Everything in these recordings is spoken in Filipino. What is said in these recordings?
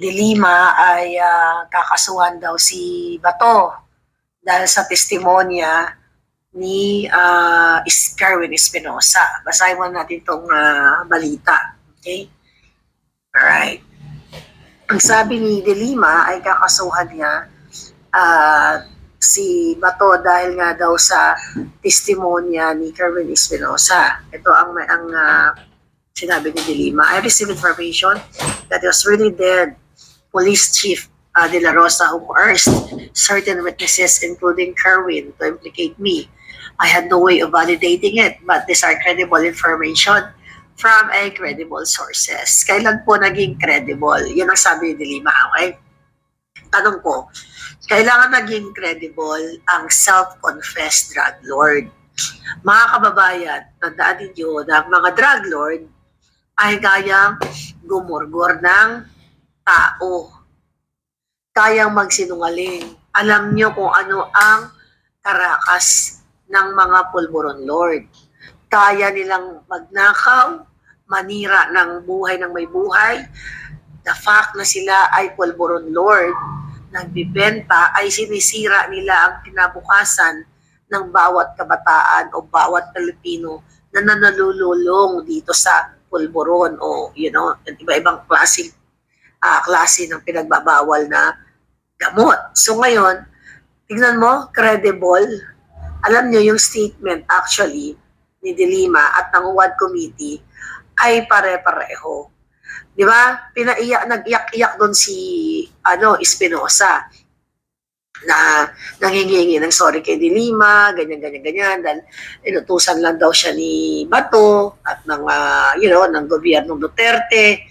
De Lima ay ah, kakasuhan daw si Bato dahil sa testimonya ni uh, Carwin Espinosa. Basahin mo natin itong ah, balita. Okay? Alright. Ang sabi ni De Lima ay kakasuhan niya ah, si Bato dahil nga daw sa testimonya ni Carwin Espinosa. Ito ang, ang ah, sinabi ni De Lima. I received information that it was really dead Police Chief uh, De La Rosa who coerced certain witnesses, including Kerwin, to implicate me. I had no way of validating it, but these are credible information from a credible sources. Kailan po naging credible? Yun ang sabi ni Lima, okay? Tanong ko, kailangan naging credible ang self-confessed drug lord. Mga kababayan, tandaan ninyo na ang mga drug lord ay gayang gumurgor ng tao. Kayang magsinungaling. Alam nyo kung ano ang karakas ng mga pulburon lord. Kaya nilang magnakaw, manira ng buhay ng may buhay. The fact na sila ay pulburon lord, nagbibenta ay sinisira nila ang kinabukasan ng bawat kabataan o bawat Pilipino na nanalululong dito sa pulburon o you know, iba-ibang klase ah, klase ng pinagbabawal na gamot. So ngayon, tignan mo, credible. Alam nyo yung statement actually ni Dilima at ng WAD committee ay pare-pareho. Di ba? Pinaiyak, nag-iyak-iyak doon si ano, Espinosa na nangingingi ng sorry kay Dilima, ganyan, ganyan, ganyan, dahil inutusan lang daw siya ni Bato at ng, ah, you know, ng gobyernong Duterte.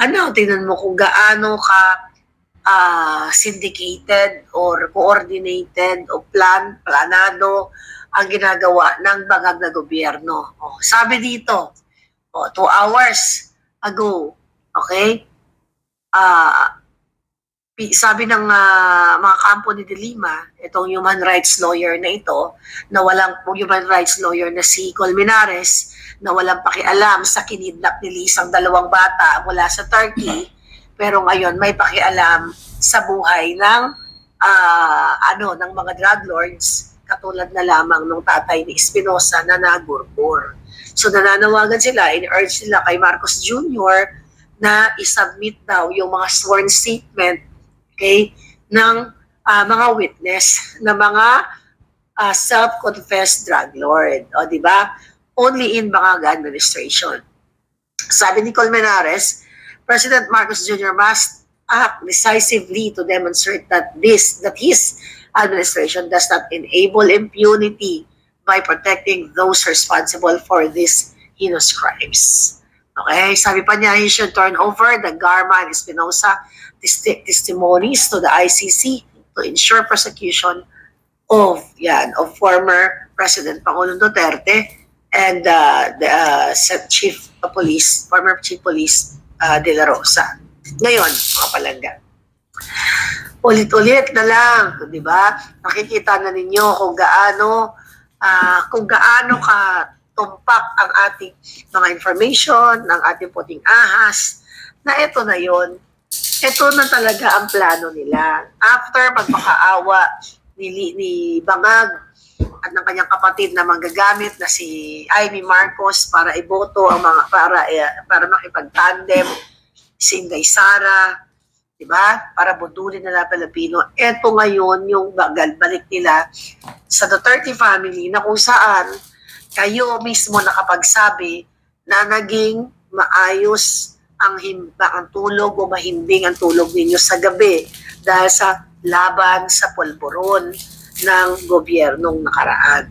Ano, tingnan mo kung gaano ka ah, syndicated or coordinated o plan, planado ang ginagawa ng bangag na gobyerno. Oh, sabi dito, oh, two hours ago, okay? Pi- sabi ng ah, mga kampo ni De Lima, itong human rights lawyer na ito, na walang human rights lawyer na si Colmenares, na walang pakialam sa kinidnap ni Lisang dalawang bata mula sa Turkey, pero ngayon may pakialam sa buhay ng ah, ano ng mga drug lords katulad na lamang ng tatay ni Espinosa na nagurbur. So nananawagan sila, in-urge sila kay Marcos Jr. na isubmit daw yung mga sworn statement okay, ng ah, mga witness na mga ah, self-confessed drug lord. O, di ba? Only in Bangag administration. Sabi ni Colmenares, President Marcos Jr. must act decisively to demonstrate that this, that his administration does not enable impunity by protecting those responsible for these heinous crimes. Okay, sabi pa niya, he should turn over the Garma and Espinosa testi- testimonies to the ICC to ensure prosecution of yan of former President Pangulong Duterte and uh, the uh, Chief of Police, former Chief Police uh, De La Rosa. Ngayon, mga palangga, ulit-ulit na lang, di ba? Nakikita na ninyo kung gaano ah, kung gaano ka tumpak ang ating mga information, ng ating puting ahas, na ito na yon ito na talaga ang plano nila. After magmakaawa ni, ni Bangag at ng kanyang kapatid na manggagamit na si Amy Marcos para iboto ang mga para eh, para makipag-tandem si Inday Sara, 'di ba? Para budulin nila Pilipino. Ito ngayon yung bagal balik nila sa Duterte family na kung saan kayo mismo nakapagsabi na naging maayos ang himba ang tulog o mahimbing ang tulog ninyo sa gabi dahil sa laban sa polboron ng gobyernong nakaraan.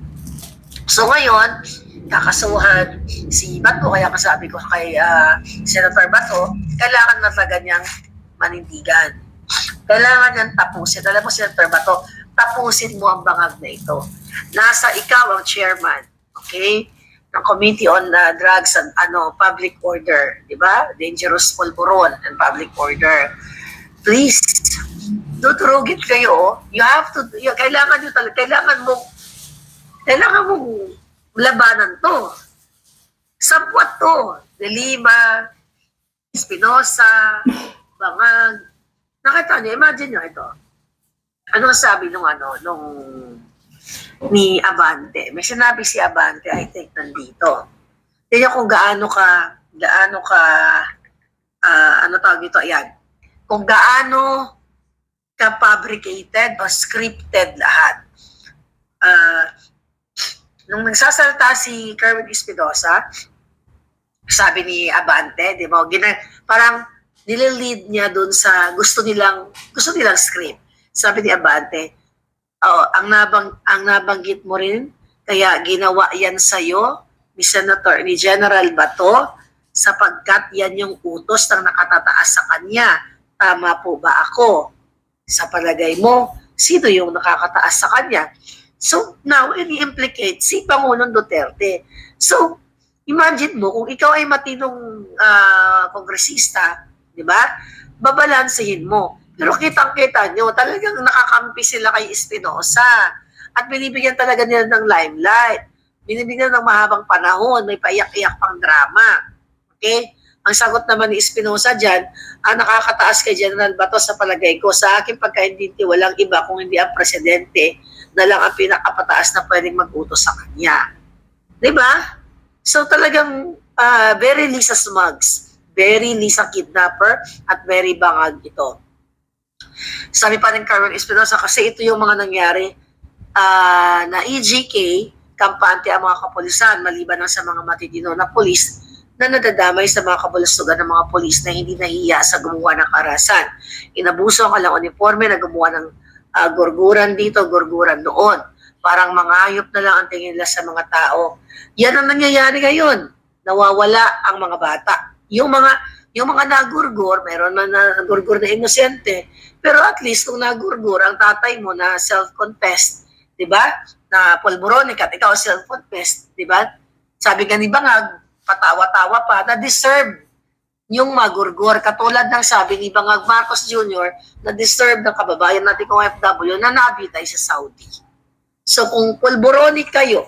So ngayon, kakasuhan si Bato, kaya kasabi ko kay ah, Senator Bato, kailangan na talaga niyang manindigan. Kailangan niyang tapusin. Alam mo, Senator Bato, tapusin mo ang bangag na ito. Nasa ikaw ang chairman, okay? ng Committee on uh, Drugs and ano Public Order, di ba? Dangerous pulburon and public order. Please, tuturugit kayo. You have to, you, kailangan nyo talaga, kailangan mo, kailangan mong labanan to. Sabwat to. De Lima, Espinosa, Bangag, Nakita niyo, imagine niyo ito. Ano sabi nung ano, nung ni Abante? May sinabi si Abante, I think, nandito. Tingnan kung gaano ka, gaano ka, ah, ano tawag ito, ayan. Kung gaano fabricated o scripted lahat. Ah, nung nagsasalita si Kerwin Espinosa, sabi ni Abante, di ba, gina, parang nililid niya dun sa gusto nilang, gusto nilang script. Sabi ni Abante, oh, ang, nabang, ang nabanggit mo rin, kaya ginawa yan sa'yo, ni Senator, ni General Bato, sapagkat yan yung utos ng nakatataas sa kanya. Tama po ba ako? Sa palagay mo, sino yung nakakataas sa kanya? So, now, ini-implicate si Pangulong Duterte. So, imagine mo, kung ikaw ay matinong ah, kongresista, di ba? Babalansehin mo. Pero kitang-kita nyo, talagang nakakampi sila kay Espinosa. At binibigyan talaga nila ng limelight. Binibigyan ng mahabang panahon, may paiyak-iyak pang drama. Okay? Ang sagot naman ni Espinosa dyan, ang nakakataas kay General Bato sa palagay ko, sa akin pagkaintindi, walang iba kung hindi ang presidente na lang ang pinakapataas na pwedeng mag-utos sa kanya. Ba? So talagang ah, very Lisa Smugs, very Lisa Kidnapper, at very bangag ito. Sabi pa ng Carmen Espinosa, kasi ito yung mga nangyari ah, na EGK, kampante ang mga kapulisan, maliban na sa mga matitino na pulis na nadadamay sa mga kabulustugan ng mga pulis na hindi nahiya sa gumawa ng karasan. Inabuso ang kalang uniforme na gumawa ng ah, gurguran dito, gurguran doon. Parang mga hayop na lang ang tingin nila sa mga tao. Yan ang nangyayari ngayon. Nawawala ang mga bata. Yung mga yung mga nagurgur, meron man nagurgur na inosente, pero at least kung nagurgur, ang tatay mo na self-confessed, di ba? Na polboronic at ikaw self-confessed, di ba? Sabi nga ni Bangag, patawa-tawa pa, na deserve yung magurgur. Katulad ng sabi ni Bangag Marcos Jr. na deserve ng kababayan natin kong FW na nabitay sa Saudi. So kung pulboronic kayo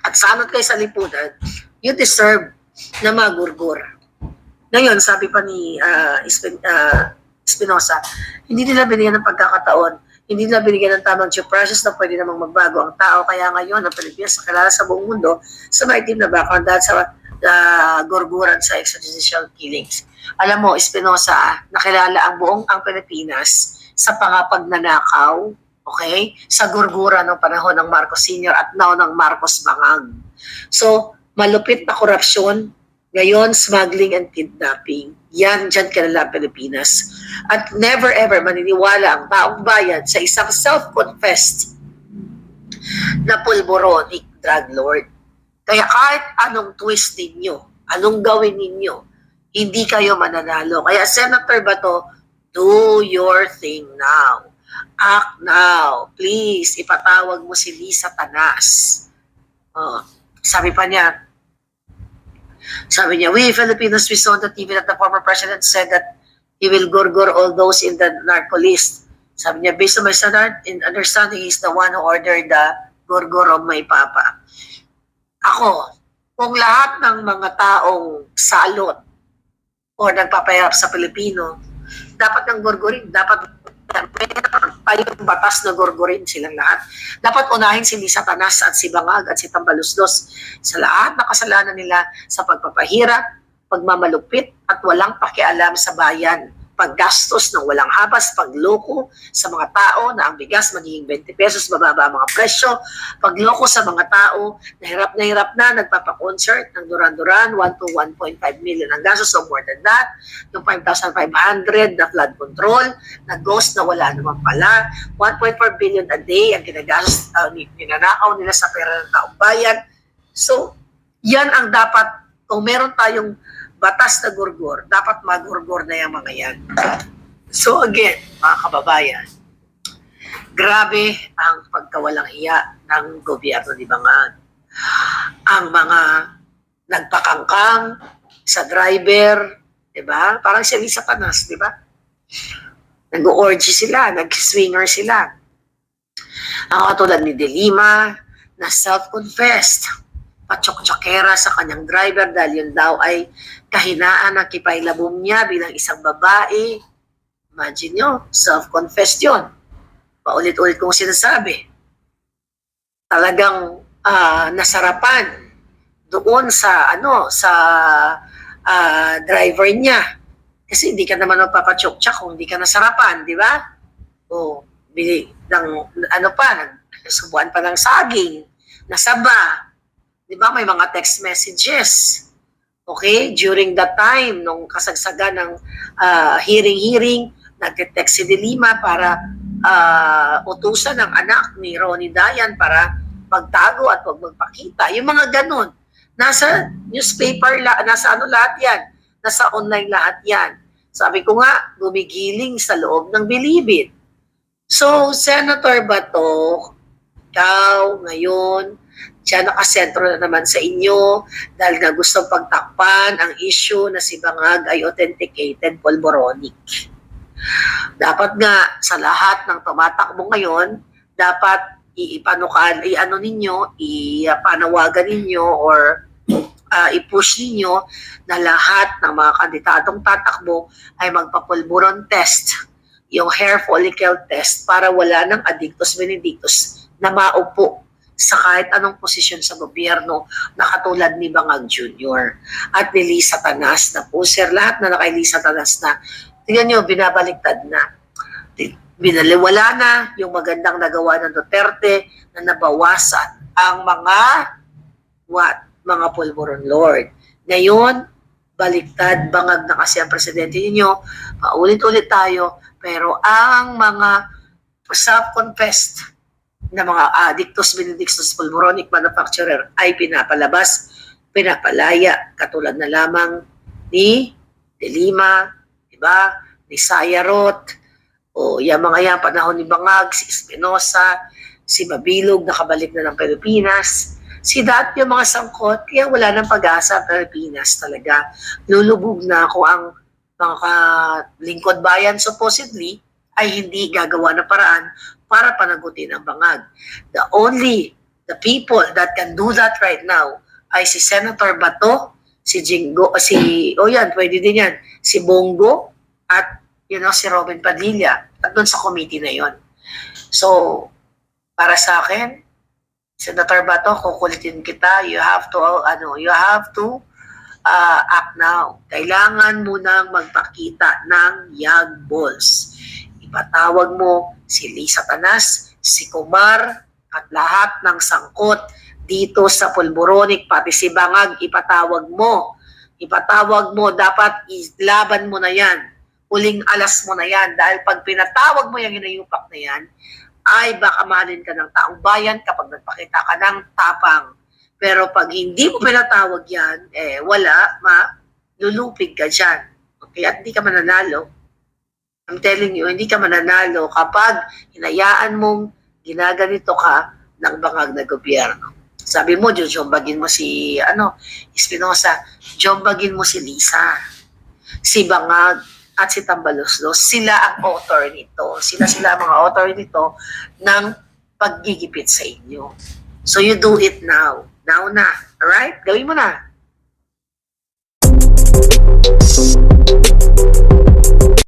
at sanot kayo sa lipunan, you deserve na magurgur. Ngayon, sabi pa ni ah, Espin- ah, Espinosa, hindi nila binigyan ng pagkakataon, hindi nila binigyan ng tamang due process na pwede namang magbago ang tao. Kaya ngayon, ang Pilipinas nakilala sa buong mundo sa maitim na background dahil sa ah, gurguran sa extrajudicial killings. Alam mo, Espinosa, nakilala ang buong ang Pilipinas sa pangapagnanakaw, okay? Sa gurgura ng panahon ng Marcos Sr. at now ng Marcos Bangag. So, malupit na korupsyon, ngayon, smuggling and kidnapping. Yan, dyan kilala ang Pilipinas. At never ever maniniwala ang taong bayan sa isang self-confessed na pulboronic drug lord. Kaya kahit anong twist ninyo, anong gawin ninyo, hindi kayo mananalo. Kaya Senator Bato, do your thing now. Act now. Please, ipatawag mo si Lisa Tanas. Oh, sabi pa niya, sabi niya, we Filipinos, we saw on the TV that the former president said that he will gorgor all those in the narco list. Sabi niya, based on my standard in understanding, he's the one who ordered the gorgor of my papa. Ako, kung lahat ng mga taong salot o nagpapayap sa Pilipino, dapat ng gorgorin, dapat tayong batas na gorgorin silang lahat. Dapat unahin si Lisa Tanas at si Bangag at si Tambalusdos sa lahat na kasalanan nila sa pagpapahirap, pagmamalupit at walang pakialam sa bayan. Paggastos ng walang habas, pagloko sa mga tao na ang bigas magiging 20 pesos, bababa ang mga presyo, pagloko sa mga tao na hirap na hirap na, nagpapa-concert ng Duran-Duran, 1 to 1.5 million ang gastos, so more than that, yung 5,500 na flood control, na ghost na wala naman pala, 1.4 billion a day ang ginagastos, uh, ninanakaw nila sa pera ng taong bayan. So, yan ang dapat, kung meron tayong batas na gurgur, dapat magurgur na yung mga yan. So again, mga kababayan, grabe ang pagkawalang iya ng gobyerno ni Bangag. Ang mga nagpakangkang sa driver, di ba? Parang si Lisa Panas, di ba? Nag-orgy sila, nag-swinger sila. Ang katulad ni Delima, na self-confessed, patsok-tsokera sa kanyang driver dahil yun daw ay kahinaan ng kipailabong niya bilang isang babae, Imagine nyo, self-confessed yun. Paulit-ulit kong sinasabi. Talagang ah, nasarapan doon sa ano sa ah, driver niya. Kasi hindi ka naman magpapachok-chak kung hindi ka nasarapan, di ba? O, bili ng ano pa, nagsubuan pa ng saging, nasaba. Di ba? May mga text messages. Okay? During that time, nung kasagsagan ng ah, hearing-hearing, nagte-text si Delima para ah, utusan ng anak ni Ronnie Dayan para magtago at huwag magpakita. Yung mga ganun. Nasa newspaper, la, nasa ano lahat yan. Nasa online lahat yan. Sabi ko nga, gumigiling sa loob ng bilibid. So, Senator Bato, ikaw ngayon, siya nakasentro na naman sa inyo dahil nga gustong pagtakpan ang issue na si Bangag ay authenticated polboronic. Dapat nga sa lahat ng tumatakbo ngayon, dapat iipanukal, i-ano ninyo, ipanawagan ninyo or ah, i-push ninyo na lahat ng mga kandidatong tatakbo ay magpapulburon test, yung hair follicle test para wala ng addictus benedictus na maupo sa kahit anong posisyon sa gobyerno na katulad ni Bangag Jr. at ni Lisa Tanas na po, sir, lahat na naka Lisa Tanas na, tingnan nyo, binabaliktad na. Binaliwala na yung magandang nagawa ng Duterte na nabawasan ang mga what? Mga pulburon Lord. Ngayon, baliktad, bangag na kasi ang presidente ninyo, paulit-ulit tayo, pero ang mga self-confessed na mga addictus benedictus pulmoronic manufacturer ay pinapalabas, pinapalaya, katulad na lamang ni Delima, di ba? Ni Sayarot, o yung mga yan, panahon ni Bangag, si Espinosa, si Mabilog, nakabalik na ng Pilipinas, si Dat, yung mga sangkot, kaya wala nang pag-asa ang Pilipinas talaga. Lulubog na kung ang mga lingkod bayan supposedly ay hindi gagawa ng paraan para panagutin ang bangag. The only, the people that can do that right now ay si Senator Bato, si Jingo, si, oh yan, pwede din yan, si Bongo, at you know, si Robin Padilla, at doon sa committee na yon. So, para sa akin, Senator Bato, kukulitin kita, you have to, ano, you have to uh, act now. Kailangan mo nang magpakita ng yag balls. Ipatawag mo si Lisa Tanas, si Kumar, at lahat ng sangkot dito sa Pulboronic, pati si Bangag, ipatawag mo. Ipatawag mo, dapat ilaban mo na yan. Uling alas mo na yan. Dahil pag pinatawag mo yung inayupak na yan, ay baka mahalin ka ng taong bayan kapag nagpakita ka ng tapang. Pero pag hindi mo pinatawag yan, eh wala, ma, lulupig ka dyan. Okay, at hindi ka mananalo. I'm telling you, hindi ka mananalo kapag hinayaan mong ginaganito ka ng bangag na gobyerno. Sabi mo, jojombagin mo si, ano, Espinosa, jombagin mo si Lisa, si Bangag, at si Tambaloslos. Sila ang author nito. Sila sila ang mga author nito ng paggigipit sa inyo. So you do it now. Now na. Alright? Gawin mo na.